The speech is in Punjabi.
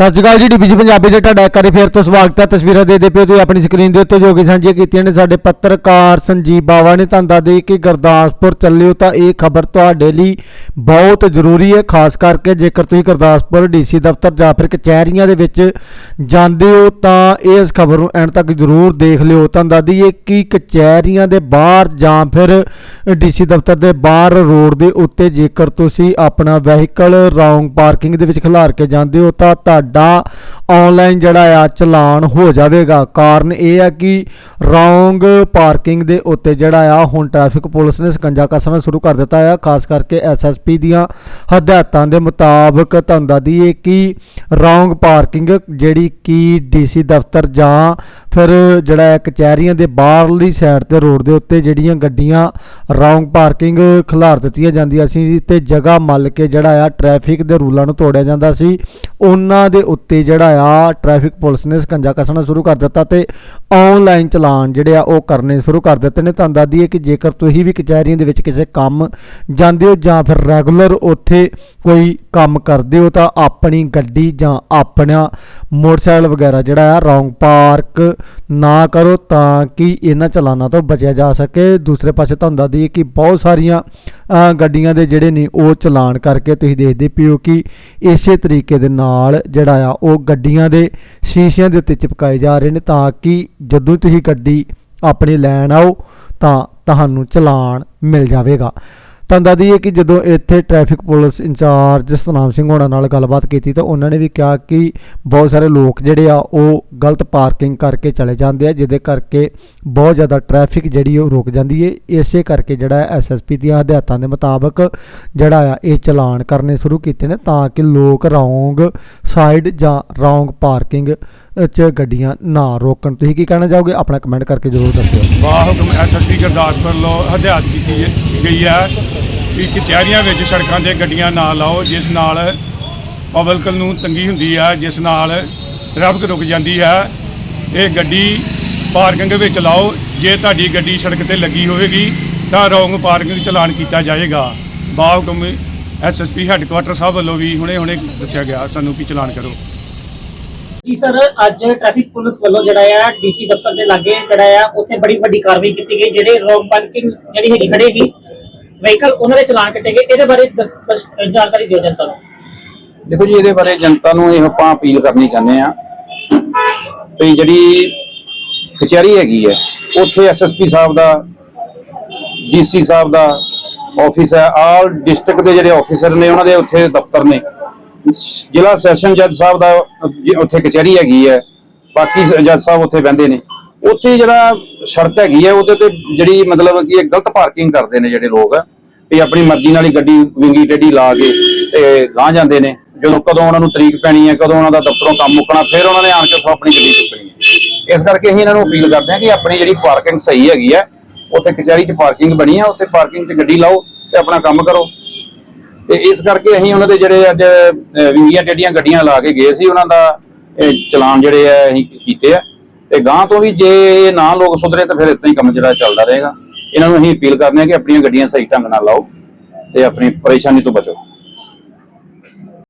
ਸਤਿ ਸ਼੍ਰੀ ਅਕਾਲ ਜੀ ਡੀਬੀਜੀ ਪੰਜਾਬੀ ਦੇ ਤੁਹਾਡਾ ਇੱਕ ਵਾਰੀ ਫੇਰ ਤੋਂ ਸਵਾਗਤ ਹੈ। ਤਸਵੀਰਾਂ ਦੇ ਦੇ ਪਿਓ ਤੁਸੀਂ ਆਪਣੀ ਸਕਰੀਨ ਦੇ ਉੱਤੇ ਜੋ ਕਿ ਸਾਂਝੀਆਂ ਕੀਤੀਆਂ ਨੇ ਸਾਡੇ ਪੱਤਰਕਾਰ ਸੰਜੀਵ ਬਾਵਾ ਨੇ ਤੁਹਾਨੂੰ ਦੱਸ ਦੇ ਕਿ ਗੁਰਦਾਸਪੁਰ ਚੱਲਿਓ ਤਾਂ ਇਹ ਖਬਰ ਤੁਹਾਡੇ ਲਈ ਬਹੁਤ ਜ਼ਰੂਰੀ ਹੈ। ਖਾਸ ਕਰਕੇ ਜੇਕਰ ਤੁਸੀਂ ਗੁਰਦਾਸਪੁਰ ਡੀਸੀ ਦਫ਼ਤਰ ਜਾਂ ਫਿਰ ਕਚਹਿਰੀਆਂ ਦੇ ਵਿੱਚ ਜਾਂਦੇ ਹੋ ਤਾਂ ਇਸ ਖਬਰ ਨੂੰ ਐਂਡ ਤੱਕ ਜ਼ਰੂਰ ਦੇਖ ਲਿਓ। ਤੁਹਾਨੂੰ ਦੱਸ ਦਈਏ ਕਿ ਕਚਹਿਰੀਆਂ ਦੇ ਬਾਹਰ ਜਾਂ ਫਿਰ ਡੀਸੀ ਦਫ਼ਤਰ ਦੇ ਬਾਹਰ ਰੋਡ ਦੇ ਉੱਤੇ ਜੇਕਰ ਤੁਸੀਂ ਆਪਣਾ ਵਹੀਕਲ ਰੌਂਗ ਪਾਰਕਿੰਗ ਦੇ ਵਿੱਚ ਖਿਲਾਰ ਕੇ ਜਾਂਦੇ ਹੋ ਤਾਂ ਤੁਹਾਡਾ ਆਨਲਾਈਨ ਜਿਹੜਾ ਆ ਚਲਾਨ ਹੋ ਜਾਵੇਗਾ। ਕਾਰਨ ਇਹ ਆ ਕਿ ਰੌਂਗ ਪਾਰਕਿੰਗ ਦੇ ਉੱਤੇ ਜਿਹੜਾ ਆ ਹੁਣ ਟ੍ਰੈਫਿਕ ਪੁਲਿਸ ਨੇ ਸਕੰਜਾ ਕੱਸਣਾ ਸ਼ੁਰੂ ਕਰ ਦਿੱਤਾ ਆ। ਖਾਸ ਕਰਕੇ ਐਸਐਸਪੀ ਦੀਆਂ ਹਦਾਇਤਾਂ ਦੇ ਮੁਤਾਬਕ ਤੁਹਾਨੂੰ ਦੱਸ ਦਈਏ ਕਿ ਰੋਂਗ ਪਾਰਕਿੰਗ ਜਿਹੜੀ ਕਿ ਡੀਸੀ ਦਫ਼ਤਰ ਜਾਂ ਫਿਰ ਜਿਹੜਾ ਹੈ ਕਚਹਿਰੀਆਂ ਦੇ ਬਾਹਰਲੀ ਸਾਈਡ ਤੇ ਰੋਡ ਦੇ ਉੱਤੇ ਜਿਹੜੀਆਂ ਗੱਡੀਆਂ ਰੋਂਗ ਪਾਰਕਿੰਗ ਖਿਲਾਰ ਦਿੱਤੀਆਂ ਜਾਂਦੀਆਂ ਸੀ ਤੇ ਜਗ੍ਹਾ ਮੱਲ ਕੇ ਜਿਹੜਾ ਆ ਟ੍ਰੈਫਿਕ ਦੇ ਰੂਲਾਂ ਨੂੰ ਤੋੜਿਆ ਜਾਂਦਾ ਸੀ। ਉਹਨਾਂ ਦੇ ਉੱਤੇ ਜਿਹੜਾ ਆ ਟ੍ਰੈਫਿਕ ਪੁਲਿਸ ਨੇ ਸਕੰਜਾ ਕੱਸਣਾ ਸ਼ੁਰੂ ਕਰ ਦਿੱਤਾ ਤੇ ਆਨਲਾਈਨ ਚਲਾਨ ਜਿਹੜੇ ਆ ਉਹ ਕਰਨੇ ਸ਼ੁਰੂ ਕਰ ਦਿੱਤੇ ਨੇ। ਤੁਹਾਨੂੰ ਦੱਸ ਦਈਏ ਕਿ ਜੇਕਰ ਤੁਸੀਂ ਵੀ ਕਚਹਿਰੀਆਂ ਦੇ ਵਿੱਚ ਕਿਸੇ ਕੰਮ ਜਾਂਦੇ ਹੋ ਜਾਂ ਫਿਰ ਰੈਗੂਲਰ ਉੱਥੇ ਕੋਈ ਕੰਮ ਕਰਦੇ ਹੋ ਤਾਂ ਆਪਣੀ ਗੱਡੀ ਜਾਂ ਆਪਣਾ ਮੋਟਰਸਾਈਕਲ ਵਗੈਰਾ ਜਿਹੜਾ ਆ ਰੌਂਗ ਪਾਰਕ ਨਾ ਕਰੋ ਤਾਂ ਕਿ ਇਹਨਾਂ ਚਲਾਨਾਂ ਤੋਂ ਬਚਿਆ ਜਾ ਸਕੇ। ਦੂਸਰੇ ਪਾਸੇ ਤੁਹਾਨੂੰ ਦੱਸ ਦਈਏ ਕਿ ਬਹੁਤ ਸਾਰੀਆਂ ਗੱਡੀਆਂ ਦੇ ਜਿਹੜੇ ਨੇ ਉਹ ਚਲਾਨ ਕਰਕੇ ਤੁਸੀਂ ਦੇਖਦੇ ਪਿਓ ਕਿ ਇਸੇ ਤਰੀਕੇ ਦੇ ਨਾਲ ਜਿਹੜਾ ਆ ਉਹ ਗੱਡੀ ਗੱਡੀਆਂ ਦੇ ਸ਼ੀਸ਼ਿਆਂ ਦੇ ਉੱਤੇ ਚਿਪਕਾਏ ਜਾ ਰਹੇ ਨੇ ਤਾਂ ਕਿ ਜਦੋਂ ਤੁਸੀਂ ਗੱਡੀ ਆਪਣੀ ਲੈਣ ਆਓ ਤਾਂ ਤੁਹਾਨੂੰ ਚਲਾਨ ਮਿਲ ਜਾਵੇਗਾ। ਤੁਹਾਨੂੰ ਦੱਸ ਦਈਏ ਕਿ ਜਦੋਂ ਇੱਥੇ traffic police incharge Satnam Singh ਹੋਣਾ ਨਾਲ ਗੱਲਬਾਤ ਕੀਤੀ ਤਾਂ ਉਹਨਾਂ ਨੇ ਵੀ ਕਿਹਾ ਕਿ ਬਹੁਤ ਸਾਰੇ ਲੋਕ ਜਿਹੜੇ ਆ ਉਹ ਗਲਤ ਪਾਰਕਿੰਗ ਕਰਕੇ ਚਲੇ ਜਾਂਦੇ ਆ, ਜਿਹਦੇ ਕਰਕੇ ਬਹੁਤ ਜ਼ਿਆਦਾ ਟ੍ਰੈਫਿਕ ਜਿਹੜੀ ਉਹ ਰੁਕ ਜਾਂਦੀ ਹੈ ਇਸੇ ਕਰਕੇ ਜਿਹੜਾ ਐਸਐਸਪੀ ਦੀਆਂ ਹਦਾਇਤਾਂ ਦੇ ਮੁਤਾਬਕ ਜਿਹੜਾ ਆ ਇਹ ਚਲਾਨ ਕਰਨੇ ਸ਼ੁਰੂ ਕੀਤੇ ਨੇ ਤਾਂ ਕਿ ਲੋਕ ਰੌਂਗ ਸਾਈਡ ਜਾਂ ਰੋਂਗ ਪਾਰਕਿੰਗ 'ਚ ਗੱਡੀਆਂ ਨਾ ਰੋਕਣ। ਤੁਸੀਂ ਕੀ ਕਹਿਣਾ ਚਾਹੋਗੇ? ਆਪਣਾ ਕਮੈਂਟ ਕਰਕੇ ਜ਼ਰੂਰ ਦੱਸਿਓ। ਵਾਹ, ਹੁਕਮ ਐਸਐਸਪੀ ਗੁਰਦਾਸਪੁਰ ਲੋ ਹਦਾਇਤ ਕੀਤੀ ਗਈ ਹੈ ਕਿ ਕਚਹਿਰੀਆਂ ਵਿੱਚ ਸੜਕਾਂ ਤੇ ਗੱਡੀਆਂ ਨਾ ਲਾਓ, ਜਿਸ ਨਾਲ ਪਬਲਿਕ ਨੂੰ ਤੰਗੀ ਹੁੰਦੀ ਹੈ, ਜਿਸ ਨਾਲ ਟ੍ਰੈਫਿਕ ਰੁਕ ਜਾਂਦੀ ਹੈ। ਇਹ ਗੱਡੀ ਪਾਰਕਿੰਗ ਵਿੱਚ ਲਾਓ। ਜੇ ਤੁਹਾਡੀ ਗੱਡੀ ਸੜਕ ਤੇ ਲੱਗੀ ਹੋਵੇਗੀ, ਤਾਂ ਰੋਂਗ ਪਾਰਕਿੰਗ ਚਲਾਨ ਕੀਤਾ ਜਾਏਗਾ। ਵਾਹ, ਹੁਕਮ ਐਸਐਸਪੀ ਹੈੱਡਕੁਆਟਰ ਸਾਹਿਬ ਵੱਲੋਂ ਵੀ ਹੁਣੇ ਹੁਣੇ ਦੱਸਿਆ ਗਿਆ ਸਾਨੂੰ ਕਿ ਚਲਾਨ ਕਰੋ। ਜੀ ਸਰ ਅੱਜ ਟ੍ਰੈਫਿਕ ਪੁਲਿਸ ਵੱਲੋਂ ਜਿਹੜਾ ਆ ਡੀਸੀ ਦਫ਼ਤਰ ਦੇ ਲਾਗੇ ਜਿਹੜਾ ਆ ਉੱਥੇ ਬੜੀ ਵੱਡੀ ਕਾਰਵਾਈ ਕੀਤੀ ਗਈ ਜਿਹੜੇ ਰੋਂਗ ਪਾਰਕਿੰਗ ਜਿਹੜੀ ਹੈਗੀ ਖੜੇ ਸੀ ਵਹੀਕਲ ਉਹਨਾਂ ਦੇ ਚਲਾਨ ਕੱਟੇ ਗਏ। ਇਹਦੇ ਬਾਰੇ ਜਾਣਕਾਰੀ ਦਿਓ ਜਨਤਾ ਨੂੰ। ਦੇਖੋ ਜੀ ਇਹਦੇ ਬਾਰੇ ਜਨਤਾ ਨੂੰ ਇਹ ਆਪਾਂ ਅਪੀਲ ਕਰਨੀ ਚਾਹੁੰਦੇ ਆ ਵੀ ਜਿਹੜੀ ਕਚਹਿਰੀ ਹੈਗੀ ਹੈ ਉੱਥੇ ਐਸਐਸਪੀ ਸਾਹਿਬ ਦਾ ਡੀਸੀ ਸਾਹਿਬ ਦਾ ਆਫਿਸ ਹੈ। ਆਲ ਡਿਸਟ੍ਰਿਕਟ ਦੇ ਜਿਹੜੇ ਆਫੀਸਰ ਨੇ, ਉਹਨਾਂ ਦੇ ਉੱਥੇ ਦਫ਼ਤਰ ਨੇ। ਜ਼ਿਲ੍ਹਾ ਸੈਸ਼ਨ ਜੱਜ ਸਾਹਿਬ ਦਾ ਉੱਥੇ ਕਚਹਿਰੀ ਹੈਗੀ ਹੈ। ਬਾਕੀ ਜੱਜ ਸਾਹਿਬ ਉੱਥੇ ਬਹਿੰਦੇ ਨੇ। ਉੱਥੇ ਜਿਹੜਾ ਸੜਕ ਹੈਗੀ ਹੈ, ਉਹਦੇ ਤੇ ਜਿਹੜੀ ਮਤਲਬ ਕਿ ਇਹ ਗਲਤ ਪਾਰਕਿੰਗ ਕਰਦੇ ਨੇ ਜਿਹੜੇ ਲੋਕ। ਵੀ ਆਪਣੀ ਮਰਜ਼ੀ ਨਾਲ ਹੀ ਗੱਡੀ ਵਿੰਗੀ ਟੇਢੀ ਲਾ ਕੇ ਤੇ ਗਾਂ ਜਾਂਦੇ ਨੇ। ਜਦੋਂ ਕਦੋਂ ਉਹਨਾਂ ਨੂੰ ਤਰੀਕ ਪੈਣੀ ਹੈ, ਕਦੋਂ ਉਹਨਾਂ ਦਾ ਦਫ਼ਤਰੋਂ ਕੰਮ ਮੁੱਕਣਾ, ਫਿਰ ਉਹਨਾਂ ਨੇ ਆਣ ਕੇ ਉੱਥੋਂ ਆਪਣੀ ਗੱਡੀ ਚੁੱਕਣੀ ਹੈ। ਇਸ ਕਰਕੇ ਅਸੀਂ ਇਹਨਾਂ ਨੂੰ ਅਪੀਲ ਕਰਦੇ ਹਾਂ ਕਿ ਆਪਣੀ ਜਿਹੜੀ ਪਾਰਕਿੰਗ ਸਹੀ ਹੈਗੀ ਹੈ ਉੱਥੇ ਕਚਹਿਰੀ 'ਚ ਪਾਰਕਿੰਗ ਬਣੀ ਆ ਉੱਥੇ ਪਾਰਕਿੰਗ 'ਚ ਗੱਡੀ ਲਾਓ ਤੇ ਆਪਣਾ ਕੰਮ ਕਰੋ। ਤੇ ਇਸ ਕਰਕੇ ਅਸੀਂ ਉਹਨਾਂ ਦੇ ਜਿਹੜੇ ਅੱਜ ਅਹ, ਵਿੰਗੀਆਂ ਟੇਡੀਆਂ ਗੱਡੀਆਂ ਲਾ ਕੇ ਗਏ ਸੀ ਉਹਨਾਂ ਦਾ ਚਲਾਨ ਜਿਹੜੇ ਆ ਅਸੀਂ ਕੀਤੇ ਆ। ਤੇ ਗਾਂ ਤੋਂ ਵੀ ਜੇ ਇਹ ਨਾ ਲੋਕ ਸੁਧਰੇ ਤਾਂ ਫਿਰ ਇਦਾਂ ਹੀ ਕੰਮ ਜਿਹੜਾ ਚੱਲਦਾ ਰਹੇਗਾ। ਇਹਨਾਂ ਨੂੰ ਅਸੀਂ ਅਪੀਲ ਕਰਦੇ ਹਾਂ ਕਿ ਆਪਣੀਆਂ ਗੱਡੀਆਂ ਸਹੀ ਢੰਗ ਨਾਲ ਲਾਓ ਤੇ ਆਪਣੀ ਪਰੇਸ਼ਾਨੀ ਤੋਂ ਬਚੋ।